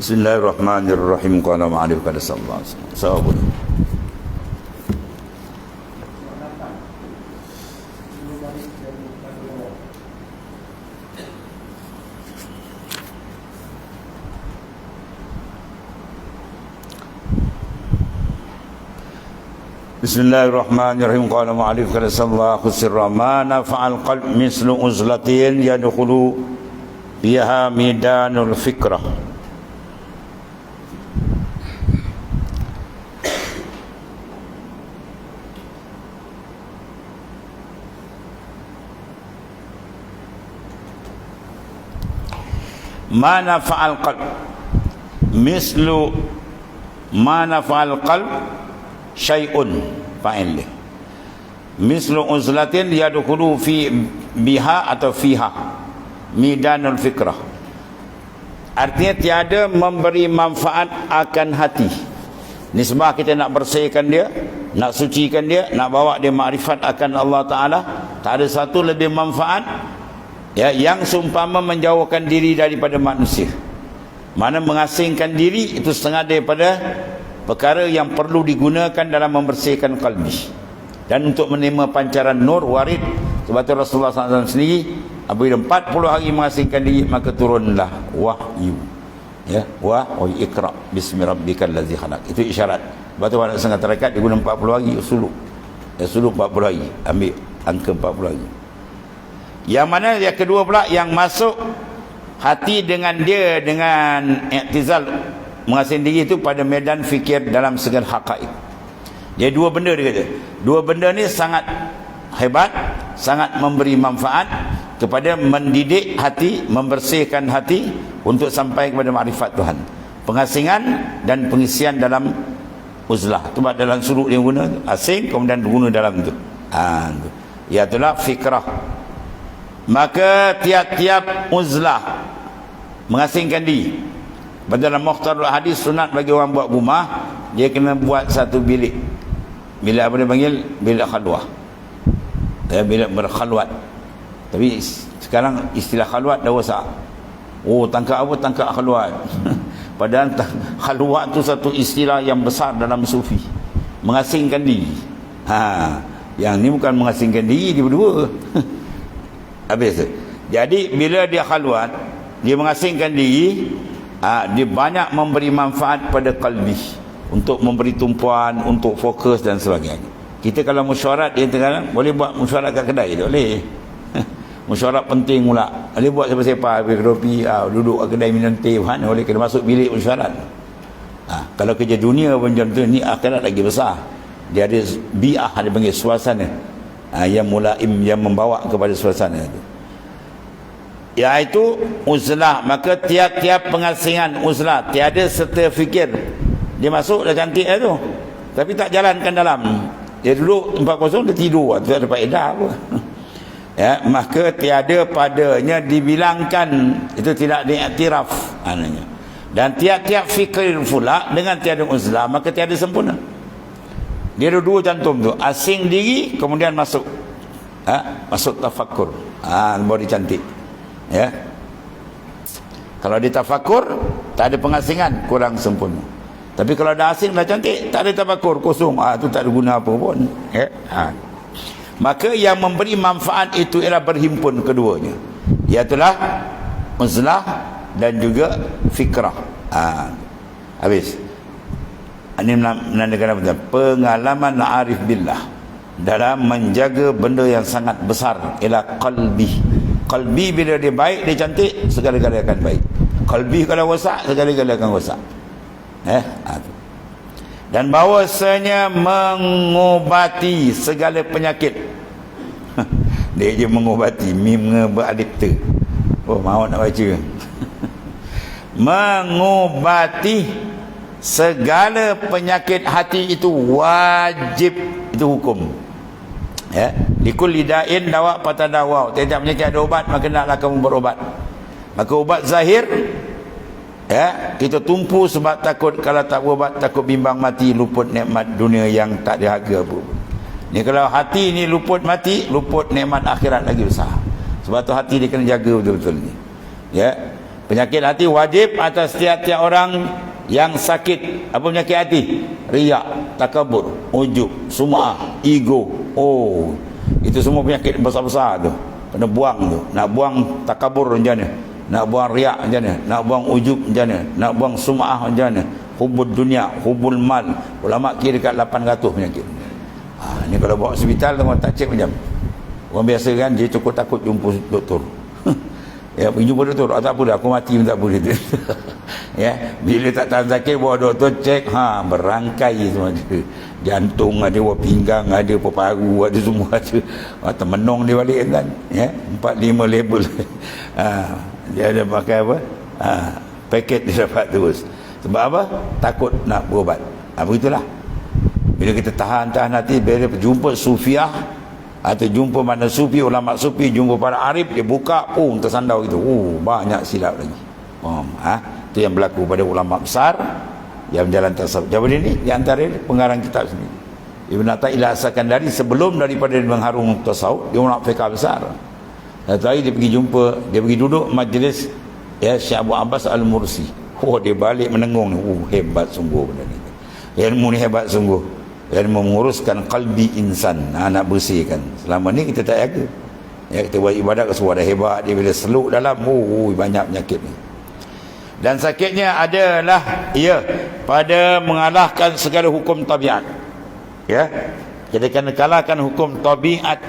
بسم الله الرحمن الرحيم قال معالي قال صلى الله عليه وسلم بسم الله الرحمن الرحيم قال معلف قال صلى الله سر ما نفع القلب مثل أزلة يدخل بها ميدان الفكرة mana fa'al qal mislu mana fa'al qal syai'un. Fa'il mislu uzlatin yadkhulu fi biha atau fiha. Midanul fikrah. Artinya tiada memberi manfaat akan hati. Nisbah kita nak bersihkan dia nak sucikan dia nak bawa dia makrifat akan Allah Ta'ala tak ada satu lebih manfaat ya yang seumpama menjauhkan diri daripada manusia. Mana mengasingkan diri itu setengah daripada perkara yang perlu digunakan dalam membersihkan kalbi. Dan untuk menerima pancaran nur warid sebab itu Rasulullah SAW sendiri apabila 40 hari mengasingkan diri maka turunlah wahyu. Ya wah wa ikra bismi rabbikal ladzi khalaq. Itu isyarat. Sebab itu pada setengah terakat dia guna 40 hari suluk ya suluk 40 hari ambil angka 40 hari yang mana yang kedua pula yang masuk hati dengan dia dengan iktizal mengasing diri itu pada medan fikir dalam segala hakaik dia dua benda dia kata. Dua benda ni sangat hebat sangat memberi manfaat kepada mendidik hati membersihkan hati untuk sampai kepada makrifat Tuhan. Pengasingan dan pengisian dalam uzlah. Tu dalam suruk dia guna asing kemudian guna dalam tu. Ha, itulah fikrah maka tiap-tiap uzlah mengasingkan diri. Dalam mukhtarul hadis sunat bagi orang buat rumah dia kena buat satu bilik. Bilik apa dia panggil? Bilik khalwah. Ya, bilik berkhalwat. Tapi sekarang istilah khalwat dah rosak oh tangkap apa? Tangkap khalwat. Padahal khalwat tu satu istilah yang besar dalam sufi. Mengasingkan diri. Ha yang ni bukan mengasingkan diri dia berdua habis jadi bila dia khalwat dia mengasingkan diri ha, dia banyak memberi manfaat pada kalbi untuk memberi tumpuan untuk fokus dan sebagainya. Kita kalau mesyuarat dia tengah boleh buat mesyuarat kat kedai tak boleh. Mesyuarat penting pula. Boleh buat siapa-siapa habis ha, duduk kat kedai minum teh mana boleh kena masuk bilik mesyuarat ha, kalau kerja dunia pun macam tu ni akhirat lagi besar. Dia ada bi'ah dia panggil suasana ha, yang mulaim yang membawa kepada suasana itu. Iaitu uzlah maka tiap-tiap pengasingan uzlah tiada serta fikir. Dia masuk dah cantik dah tu. Tapi tak jalankan dalam. Dia duduk tempat kosong dia tidur. Tak ada faedah apa. Ya maka tiada padanya dibilangkan. Itu tidak diiktiraf ananya dan tiap-tiap fikir pula dengan tiada uzlah maka tiada sempurna dia ada dua cantum tu asing diri kemudian masuk ha? masuk tafakur ha, baru cantik ya kalau ditafakur tak ada pengasingan kurang sempurna tapi kalau dah asing dah cantik, tak ada tabakur kosong. Ah tu tak ada guna apa pun. Ya. Ha. Maka yang memberi manfaat itu ialah berhimpun keduanya. Iaitulah uzlah dan juga fikrah. Ha. Habis. Ini menandakan apa? Pengalaman arif billah dalam menjaga benda yang sangat besar ialah qalbi. Qalbi bila dia baik, dia cantik, segala-galanya akan baik. Qalbi kalau rosak, segala-galanya akan rosak eh dan bahawasanya mengobati segala penyakit dia je mengobati mim beradikta oh mahu nak baca mengobati segala penyakit hati itu wajib itu hukum ya. Likul lidain dawa patadawa tiap penyakit ada ubat maka naklah kamu berobat maka ubat zahir ya kita tumpu sebab takut. Kalau tak berubat takut bimbang mati luput nikmat dunia yang tak ada harga pun. Ni kalau hati ni luput mati luput nikmat akhirat lagi besar. Sebab tu hati dia kena jaga betul-betul ni. Ya. Penyakit hati wajib atas tiap-tiap orang yang sakit. Apa penyakit hati? Riak, takabur, ujub, sum'ah, ego. Oh, itu semua penyakit besar-besar tu. Kena buang tu. Nak buang takabur macam mana? Nak buang riak macam mana? Nak buang ujub macam mana? Nak buang sum'ah macam mana? Hubul dunia, hubul mal. Ulama kira dekat 800 penyakit. Ha, ni kalau bawa hospital tu tak cek macam. Orang biasa kan dia cukup takut jumpa doktor. ya pergi jumpa doktor tak apa dah aku mati pun tak boleh tu. Ya bila tak tahan sakit bawa doktor cek ha berangkai semua dia. Jantung ada, buah pinggang ada, paru ada semua ada. Ha, temenong dia balik kan. Ya, empat lima label. ha, dia ada pakai apa? Ha, paket dia dapat terus. Sebab apa? Takut nak berubat. Ha, begitulah. Bila kita tahan-tahan hati, bila jumpa sufiah, atau jumpa mana sufi ulama sufi jumpa para arif dia buka oh tersandau gitu oh banyak silap lagi faham ha itu yang berlaku pada ulama besar yang berjalan tasawuf jadi ini di antara pengarang kitab sini. Ibn Atta'illah asalkan dari sebelum daripada mengharung tasawuf dia ulama fiqah besar. Satu hari dia pergi jumpa dia pergi duduk majlis ya Syekh Abu Abbas Al-Mursi. Oh dia balik menengung oh hebat sungguh benda ni. Ilmu ni hebat sungguh. Dan menguruskan kalbi insan. Ha, nak bersihkan. Selama ni kita tak jaga. Ya, kita buat ibadat ke suara hebat. Dia bila seluk dalam oh, banyak penyakit ni dan sakitnya adalah ya pada mengalahkan segala hukum tabiat. Ya? Kita kena kalahkan hukum tabiat.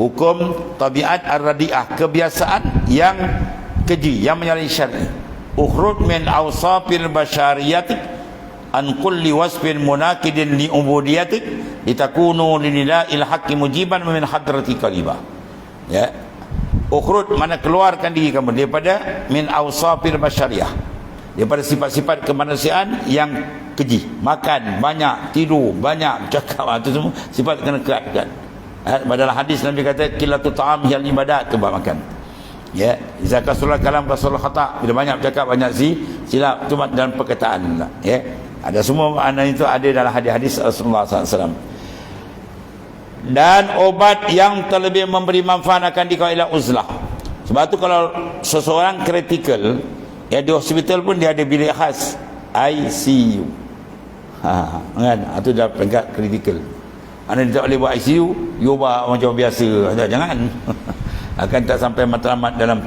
Hukum tabiat ar-radiah kebiasaan yang keji yang menyalahi syar'i. Ukhrud min awsafil basyariyati an kulli wasfin munakidin li ubudiyatik litakunu lilahil haqqi mujiban min hadrati kaliba. Ya? Ukhrud mana keluarkan diri kamu daripada min awsafil basyariah daripada sifat-sifat kemanusiaan yang keji. Makan banyak tidur banyak cakap itu semua sifat kena keratkan. Ha, dalam hadis Nabi kata kilatu ta'am yang ibadat tu makan. Ya zakat surat kalam rasul khata. Bila banyak bercakap banyak si silap. Cuma dalam perkataan ya. Ada semua makna itu ada dalam hadis-hadis Rasulullah SAW. Dan obat yang terlebih memberi manfaat akan dikau uzlah. Sebab tu kalau seseorang kritikal, ya di hospital pun dia ada bilik khas ICU. Ha, kan? Itu dah peringkat kritikal. Anda tak boleh buat ICU, you buat macam biasa. Jangan. akan tak sampai matlamat dalam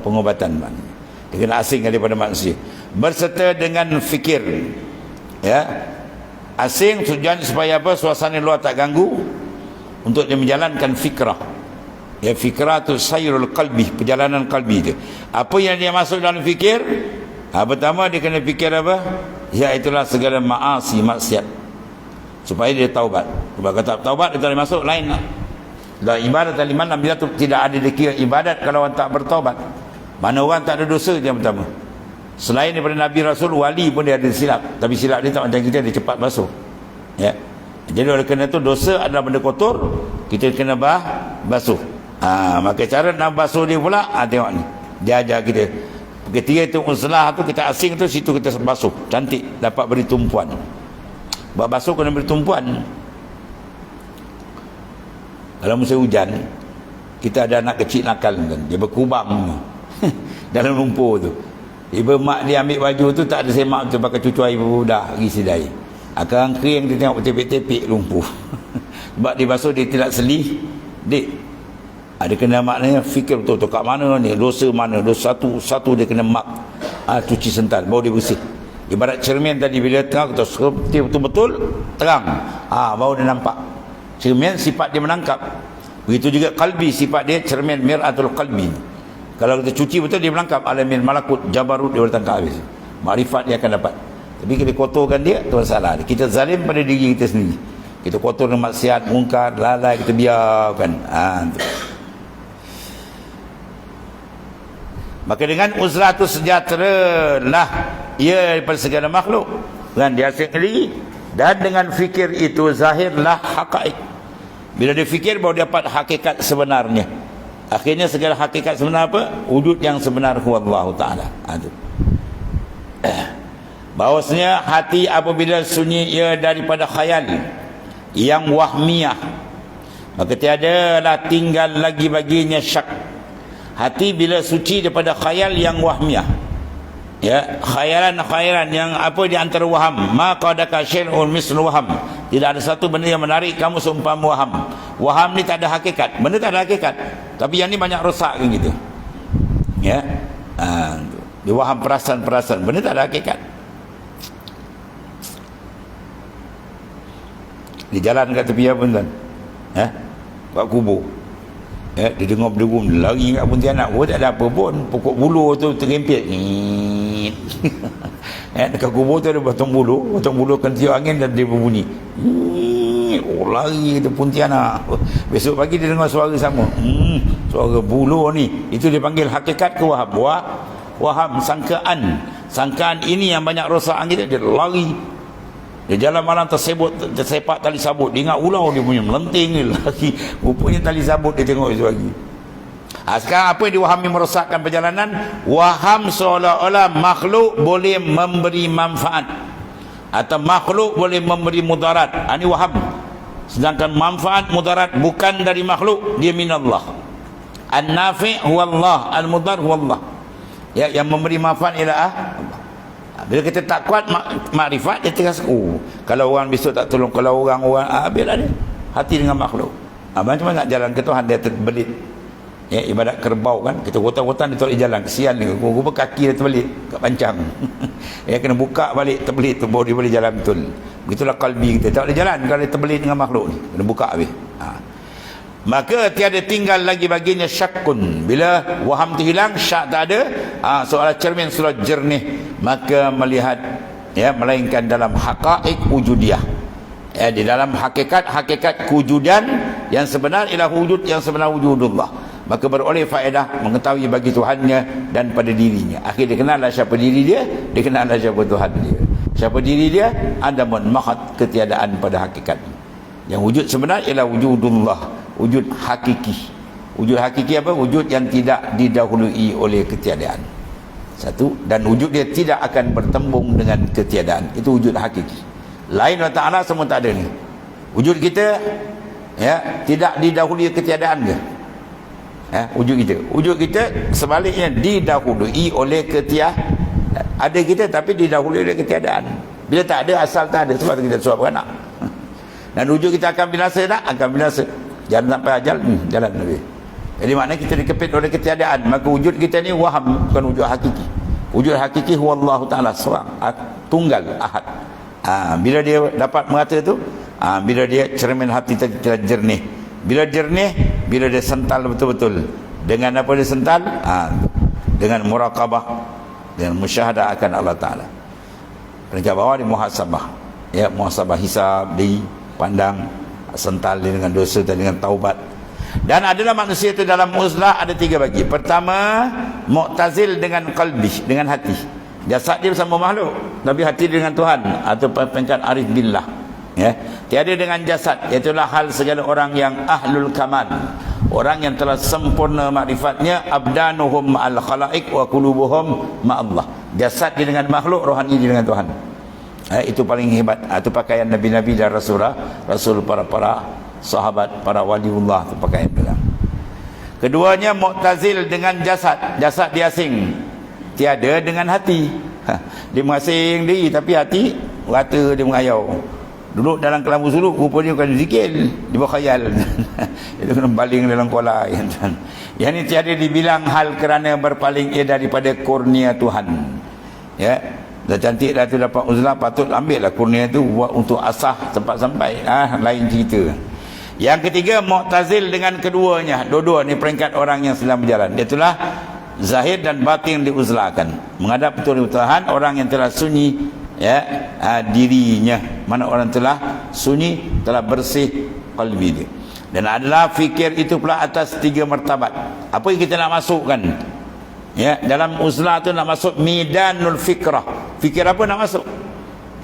pengobatan. Dia kena asing daripada manusia. Berserta dengan fikir ya asing tujuan supaya apa suasana luar tak ganggu untuk dia menjalankan fikrah ya fikrah tu sayrul qalbi perjalanan qalbi dia. Apa yang dia masuk dalam fikir? Ha, pertama dia kena fikir apa? Ya itulah segala maasi maksiat. Supaya dia taubat. Sebab kata taubat dia tak masuk. Lain lah dan ibadat aliman Nabi tu tidak ada dikira ibadat kalau orang tak bertaubat. Mana orang tak ada dosa yang pertama. Selain daripada Nabi Rasul Wali pun dia ada silap. Tapi silap dia tak macam kita Dia cepat basuh ya. Jadi oleh kerana itu Dosa adalah benda kotor Kita kena bah, basuh ha, Maka cara nak basuh dia pula ha, Tengok ni Dia ajar kita Ketika itu uzlah tu Kita asing tu Situ kita basuh Cantik Dapat beri tumpuan Buat basuh kena beri tumpuan Kalau musim hujan Kita ada anak kecil nakal kan Dia berkubang Dalam lumpur tu Ibu mak dia ambil baju tu tak ada semak tu pakai cucu air budak pergi sedai. Akan kering dia tengok tepik-tepik lumpuh. Sebab dia basuh dia tidak selih. Dik. Ada kena maknanya fikir betul tu kat mana ni dosa mana dosa satu satu dia kena mak ah cuci sental baru dia bersih. Ibarat cermin tadi bila tengah kita seperti betul-betul terang. Ah baru dia nampak. Cermin sifat dia menangkap. Begitu juga kalbi sifat dia cermin miratul qalbi. Kalau kita cuci betul dia melangkap alamin malakut jabarut dia boleh tangkap habis. Makrifat dia akan dapat. Tapi kita kotorkan dia tu masalah. Kita zalim pada diri kita sendiri. Kita kotor dengan maksiat, mungkar, lalai kita biarkan. Ha, Maka dengan uzlah tu sejahtera lah ia daripada segala makhluk. Dengan dia diri. Dan dengan fikir itu zahirlah hakaik. Bila dia fikir baru dapat hakikat sebenarnya. Akhirnya segala hakikat sebenar apa? Wujud yang sebenar Allah Ta'ala. Itu. Eh. Bahawasanya hati apabila sunyi ia daripada khayal yang wahmiyah. Maka tiadalah tinggal lagi baginya syak. Hati bila suci daripada khayal yang wahmiyah. ya khayalan khayalan yang apa di antara waham. Ma qadaka syai'un mislu waham. Tidak ada satu benda yang menarik kamu seumpama waham. Waham ni tak ada hakikat. Benda tak ada hakikat. Tapi yang ni banyak rosak kan gitu. Ya. Ha, dia waham perasaan-perasaan benda tak ada hakikat. Di jalan kat tepi apa tuan? Ya kat kubur Ya, dia dengar berderum lari kat Pontianak. Pun tak ada apa pun. Pokok bulu tu tergempit ya, dekat kubur tu ada batang bulu. Batang bulu kan tiup angin dan dia berbunyi. Oh lari tu Pontianak. Besok pagi dia dengar suara sama. Hmm, suara bulu ni. Itu dia panggil hakikat ke waham Wah, waham sangkaan. Sangkaan ini yang banyak rosak kita dia lari dia jalan malam tersebut tersepak tali sabut. Dia ingat ulau dia punya melenting ni lagi. Rupanya tali sabut dia tengok itu lagi. Ha, sekarang apa yang diwahami merosakkan perjalanan? Waham seolah-olah makhluk boleh memberi manfaat. Atau makhluk boleh memberi mudarat. Ha, ini waham. Sedangkan manfaat mudarat bukan dari makhluk. Dia minallah. An-nafi' huwa Allah. Al-mudar huwa Allah. Ya, yang memberi manfaat ialah Allah. Bila kita tak kuat mak makrifat dia terasa oh kalau orang besok tak tolong kalau orang orang ah, biarlah dia. Hati dengan makhluk. Ah, macam mana nak jalan? Ke Tuhan dia terbelit. Ya, ibadat kerbau kan? Kita rotan-rotan dia boleh jalan. Kesian dia. Rupa kaki dia terbelit kat pancang. Ya kena buka balik terbelit tu baru dia boleh jalan betul. Begitulah kalbi kita. Tak boleh jalan kalau dia terbelit dengan makhluk ni. Kena buka habis. Ha. Maka tiada tinggal lagi baginya syakun bila waham tu hilang syak tak ada. Ha, soal cermin sudah jernih maka melihat ya melainkan dalam haqaiq wujudiyah. Ya di dalam hakikat hakikat kewujudan yang sebenar ialah wujud yang sebenar wujudullah. Maka beroleh faedah mengetahui bagi Tuhannya dan pada dirinya. Akhir dia kenallah siapa diri dia dia kenallah siapa Tuhan dia. Siapa diri dia adamun mahat ketiadaan pada hakikat. Yang wujud sebenar ialah wujudullah wujud hakiki. Wujud hakiki apa? Wujud yang tidak didahului oleh ketiadaan satu dan wujud dia tidak akan bertembung dengan ketiadaan. Itu wujud hakiki. Lain Allah Ta'ala semua tak ada ni. Wujud kita ya tidak didahului ketiadaan ke ya, wujud kita. Wujud kita sebaliknya didahului oleh ketiadaan ada kita tapi didahului oleh ketiadaan. Bila tak ada asal tak ada. Sebab kita suap beranak. Dan wujud kita akan binasa tak? Akan binasa. Jangan sampai ajal hmm, jalan Nabi. Jadi maknanya kita dikepit oleh ketiadaan. Maka wujud kita ni waham bukan wujud hakiki. Wujud hakiki Allah Taala seorang, tunggal, ahad. Ha, bila dia dapat merata tu, ha, bila dia cermin hati kita jernih. Bila jernih, bila dia sental betul-betul. Dengan apa dia sental? Ha, dengan muraqabah dengan musyahadah akan Allah Taala. Peringkat bawah di muhasabah. Ya, muhasabah hisab, di pandang sental dengan dosa dan dengan taubat dan adalah manusia itu dalam uzlah ada tiga bagi. Pertama mu'tazil dengan qalbi dengan hati. Jasad dia bersama makhluk tapi hati dia dengan Tuhan. Atau peringkat arif billah ya. Tiada dengan jasad. Itulah hal segala orang yang ahlul kamal. Orang yang telah sempurna makrifatnya abdanuhum al khalaiq wa qulubuhum ma Allah jasad dia dengan makhluk rohani dia dengan Tuhan. Eh, itu paling hebat. Itu pakaian nabi-nabi dan rasulullah rasul para-para sahabat para waliullah itu pakaian mereka keduanya mu'tazil dengan jasad. Jasad dia asing. Tiada dengan hati. Ha, dia mengasing diri tapi hati rata dia mengayau. Duduk dalam kelambu suluk rupanya bukan zikir. Dia berkhayal. Itu kena baling dalam kuala yang ini tiada dibilang hal kerana berpaling ia daripada kurnia Tuhan. Ya dah cantik dah tu dapat uzlah patut ambil lah kurnia tu buat untuk asah tempat sampai. Ah lain cerita yang ketiga mu'tazil dengan keduanya. Dua-dua ni peringkat orang yang sedang berjalan. Itulah zahir dan batin diuzlahkan menghadap betul Tuhan orang yang telah sunyi ya ha, dirinya. Mana orang telah sunyi telah bersih qalbi dia. Dan adalah fikir itu pula atas tiga martabat. Apa yang kita nak masukkan? Ya dalam uzlah tu nak masuk midanul fikrah. Fikir apa nak masuk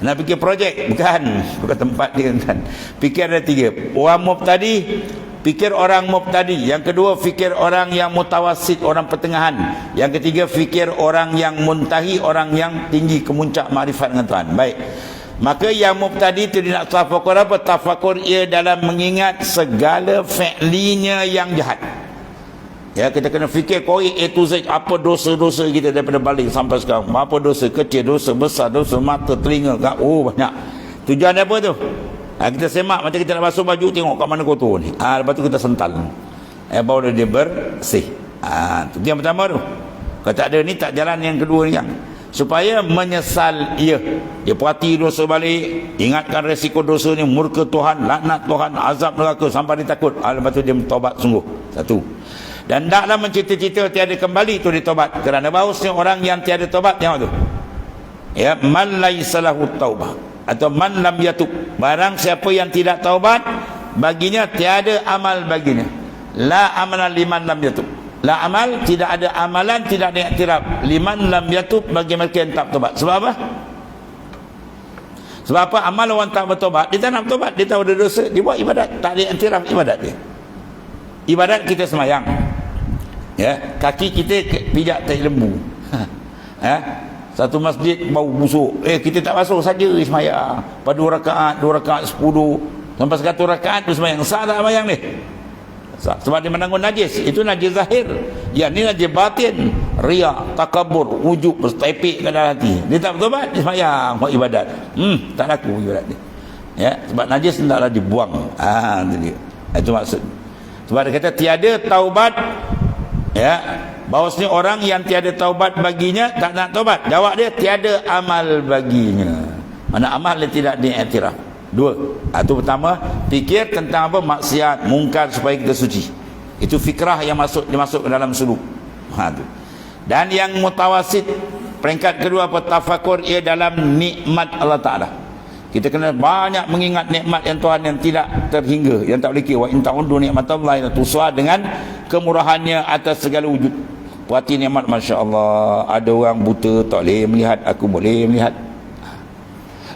nak fikir projek? Bukan. Bukan tempat dia kan fikir ada tiga. Orang mubtadi fikir orang mubtadi. Yang kedua fikir orang yang mutawasid orang pertengahan. Yang ketiga fikir orang yang muntahi orang yang tinggi kemuncak makrifat dengan Tuhan baik. Maka yang mubtadi itu dia nak tafakur apa? Tafakur ia dalam mengingat segala fi'linya yang jahat Ya, kita kena fikir korek A to Z apa dosa-dosa kita daripada balik sampai sekarang. Apa dosa kecil, dosa besar, dosa mata, telinga, kat, oh banyak. Tujuan apa tu? Ha, kita semak macam kita nak basuh baju tengok kat mana kotor ni. Ha, lepas tu kita sental. Eh baru dia bersih. Ha, tu yang pertama tu. Kalau tak ada ni tak jalan yang kedua ni yang supaya menyesal ia dia perhati dosa balik ingatkan resiko dosa ni murka Tuhan laknat Tuhan azab neraka sampai dia takut ha, lepas tu dia bertobat sungguh satu dan taklah mencita-cita tiada kembali tu ditobat kerana bahusnya orang yang tiada tobat tengok tu ya man laisalahu taubah atau man lam yatub barang siapa yang tidak taubat baginya tiada amal baginya la amalan liman lam yatub La amal tidak ada amalan tidak ada iktiraf. Liman lam yatub bagi mereka yang tak bertobat. Sebab apa? Sebab apa amal orang tak bertobat, dia tak nak bertobat, dia tahu ada dosa, dia buat ibadat, tak ada iktiraf ibadat dia. Ibadat kita semayang. Ya, kaki kita pijak tai lembu. Ha? Satu masjid bau busuk. Eh kita tak masuk saja semayang. Pada dua rakaat, dua rakaat sepuluh. Sampai satu rakaat tu semayang. Sah tak semayang ni? sebab dia menanggung najis itu najis zahir yang ni najis batin ria takabur wujud berstepik ke dalam hati dia tak bertobat dia semayang buat ibadat hmm tak laku ibadat ni ya sebab najis hendaklah dibuang ah itu dia itu maksud sebab dia kata tiada taubat ya bahawasanya orang yang tiada taubat baginya tak nak taubat jawab dia tiada amal baginya mana amal yang tidak diiktiraf Dua. Itu pertama, fikir tentang apa maksiat, mungkar supaya kita suci. Itu fikrah yang masuk dimasuk ke dalam suluk. Ha tu. Dan yang mutawasid peringkat kedua apa tafakur ia dalam nikmat Allah Taala. Kita kena banyak mengingat nikmat yang Tuhan yang tidak terhingga, yang tak boleh kira. Wa in ta'uddu nikmatallahi la tuswa dengan kemurahannya atas segala wujud. Perhati nikmat masya-Allah. Ada orang buta tak boleh melihat, aku boleh melihat.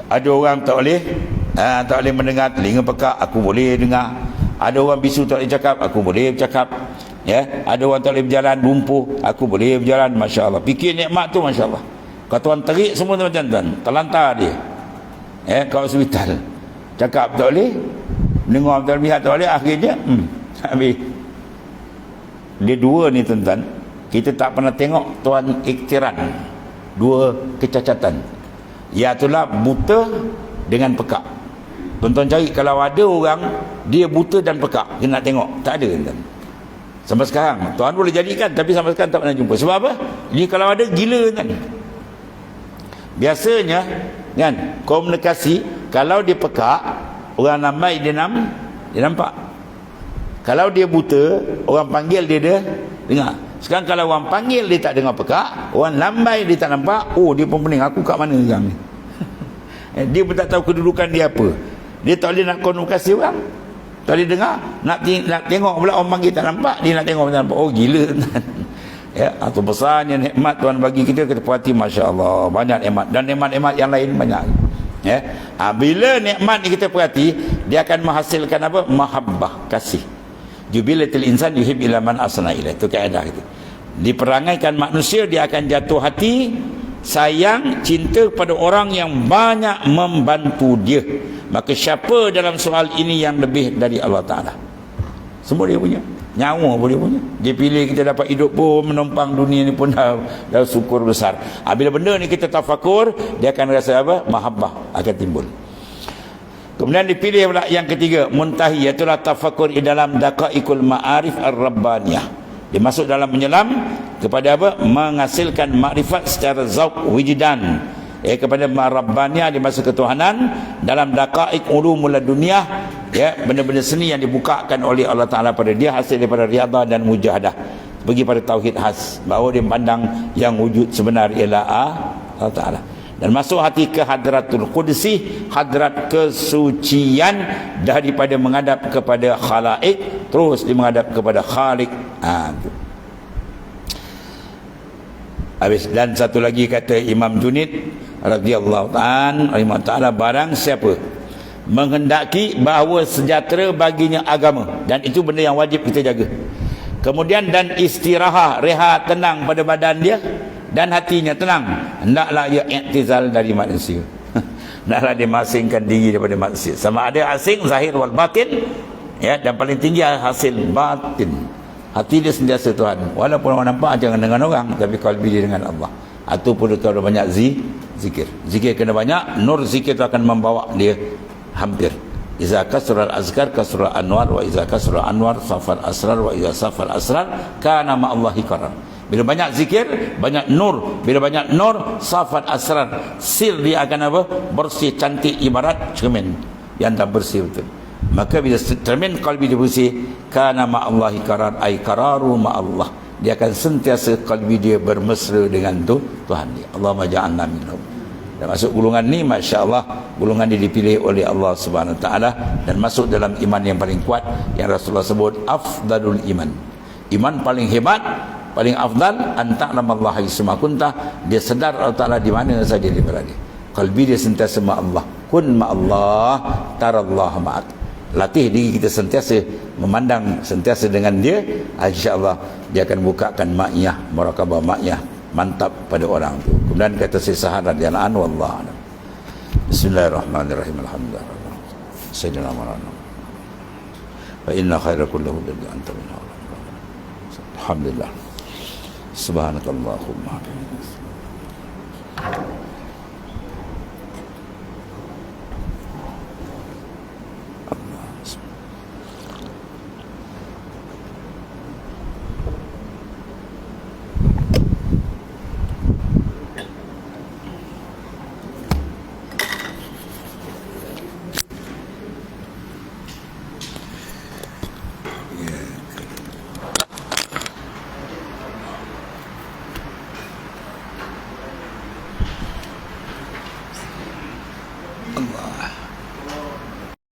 Ada orang tak boleh ha, tak boleh mendengar telinga pekak aku boleh dengar ada orang bisu tak boleh cakap aku boleh bercakap ya ada orang tak boleh berjalan lumpuh aku boleh berjalan masya-Allah fikir nikmat tu masya-Allah kalau tuan terik semua macam tuan terlantar dia ya kalau hospital cakap tak boleh dengar tak boleh tak boleh akhirnya hmm, habis dia dua ni tuan-tuan kita tak pernah tengok tuan iktiran dua kecacatan iaitulah buta dengan pekak Tuan-tuan cari kalau ada orang dia buta dan pekak, dia nak tengok. Tak ada tuan. Sampai sekarang Tuhan boleh jadikan tapi sampai sekarang tak pernah jumpa. Sebab apa? Dia kalau ada gila kan. Biasanya kan komunikasi kalau dia pekak, orang lambai dia nam dia nampak. Kalau dia buta, orang panggil dia dia dengar. Sekarang kalau orang panggil dia tak dengar pekak, orang lambai dia tak nampak, oh dia pun pening aku kat mana sekarang ni. dia pun tak tahu kedudukan dia apa. Dia tak boleh nak komunikasi orang. Tak boleh dengar. Nak, nak tengok pula orang panggil tak nampak. Dia nak tengok tak nampak. Oh gila. ya, atau besarnya nikmat Tuhan bagi kita kita perhati Masya Allah. Banyak nikmat. Dan nikmat-nikmat yang lain banyak. Ya. Ha, bila nikmat ni kita perhati, dia akan menghasilkan apa? Mahabbah, kasih. Jubilatil insan yuhib ila man asna ila. Itu kaedah itu. Diperangaikan manusia, dia akan jatuh hati, sayang, cinta kepada orang yang banyak membantu dia maka siapa dalam soal ini yang lebih dari Allah Ta'ala semua dia punya nyawa dia punya. Dia pilih kita dapat hidup pun menumpang dunia ni pun dah, dah syukur besar. Ha, bila benda ni kita tafakur dia akan rasa apa? Mahabbah akan timbul. Kemudian dipilih pula yang ketiga muntahi iaitu tafakur di dalam daqaikul ma'arif ar-rabbaniyah. Dia masuk dalam menyelam kepada apa? Menghasilkan makrifat secara zauq wujdan eh kepada marabbaniyah di masa ketuhanan dalam daqaik ulumul dunia ya benda-benda seni yang dibukakan oleh Allah Taala pada dia hasil daripada riyadhah dan mujahadah. Bagi pada tauhid khas bahawa dia pandang yang wujud sebenar ialah Allah Taala. Dan masuk hati ke hadratul qudsi hadrat kesucian daripada menghadap kepada khalaik terus dia menghadap kepada khalik ha, Habis dan satu lagi kata Imam Junid radhiyallahu taala barang siapa menghendaki bahawa sejahtera baginya agama dan itu benda yang wajib kita jaga. Kemudian dan istirahat, rehat, tenang pada badan dia dan hatinya tenang. Hendaklah ia iktizal dari manusia. Hendaklah dia masingkan diri daripada manusia. Sama ada asing zahir wal batin ya dan paling tinggi hasil batin. hati dia sentiasa Tuhan walaupun orang nampak jangan dengan orang tapi kalbi dia dengan Allah itu pun tahu banyak zi, zikir zikir kena banyak nur zikir tu akan membawa dia hampir Iza kasral azkar kasral anwar wa iza kasral anwar safal asrar wa iza safal asrar kana ma Allahi karar. Bila banyak zikir, banyak nur. Bila banyak nur, safat asrar. Sil dia akan apa? Bersih, cantik, ibarat cermin. Yang tak bersih betul. Maka bila cermin kalbi dia bersih, kana ma Allahi karar, ay kararu ma Allah. Dia akan sentiasa kalbi dia bermesra dengan tu Tuhan dia. Allahumma ja'alna minhum. Dan masuk golongan ni Masya Allah Golongan ni dipilih oleh Allah Subhanahu Taala Dan masuk dalam iman yang paling kuat Yang Rasulullah sebut Afdalul iman. Iman paling hebat Paling afdal Anta'lam Allah Isma kuntah Dia sedar Allah Ta'ala di mana saja dia berada. Kalbi dia sentiasa ma Allah. Kun ma Allah Tarallah ma'at Latih diri kita sentiasa Memandang sentiasa dengan dia InsyaAllah Dia akan bukakan ma'iyah Merakabah ma'iyah mantap pada orang tu. Kemudian kata si sahabat yang an wallah. Bismillahirrahmanirrahim. Alhamdulillah. Sayyidina Muhammad. Wa inna khaira kullahu lillahi anta min Alhamdulillah. Subhanakallahumma.